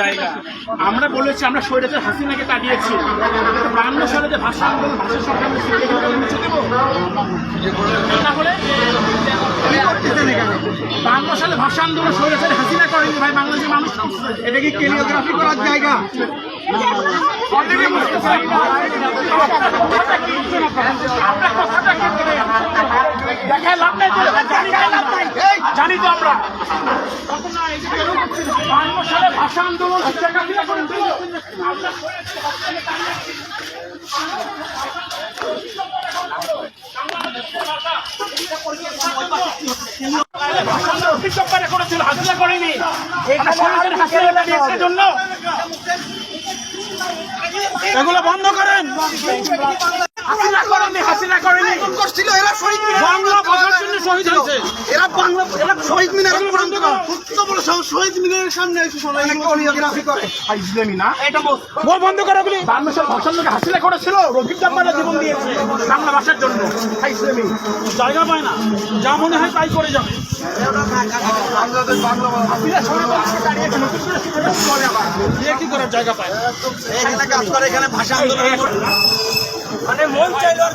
জায়গা। আমরা বলেছি আমরা স্বৈরাচার হাসিনাকে তাড়িয়েছি বান্ন সালে যে ভাষা আন্দোলন ভাষা তাহলে বান্ন সালে ভাষা আন্দোলন স্বৈরাচার হাসিনা করেনি ভাই বাংলাদেশের মানুষ। এটা কি কেলিওগ্রাফি করার জায়গা? দেখায় লাভ নাই জানি তো আমরা। বান্ন সালে ভাষা আন্দোলন শেখ হাসিনা করেছিল। হাসিনা করেনি জন্য এগুলো বন্ধ করেন হাসিনা করেনি হাসিনা করেনি করছিল এরা শহীদ মিনার বাংলা বোঝার জন্য শহীদ হয়েছে এরা বাংলা এরা শহীদ মিনার বন্ধ করো বলে শহীদ মিনারের সামনে এসে শোনা কোরিওগ্রাফি করে ইসলামী না এটা বল বন্ধ করো বাংলা সাল ভাষার লোকে হাসিনা করেছিল। রফিক জাম্বারা জীবন দিয়েছে বাংলা ভাষার জন্য। ইসলামী জায়গা পায় না। যা মনে হয় তাই করে যাবে। কি করার জায়গা পায়? এখানে কাজ করে এখানে ভাষা আন্দোলন মানে মন চাইলো আর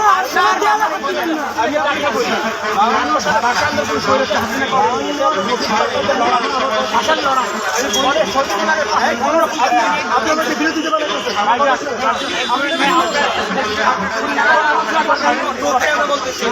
করে এখানে সমৃদ্ধ জীবন হচ্ছে বাংলা ভাষার জন্য আমি বলছি এখানে আগে ভাষার লড়াই পরে সত্যিকারের পাশে কোনো রকম আপনাদের বিরোধী দেবেন বলতেছি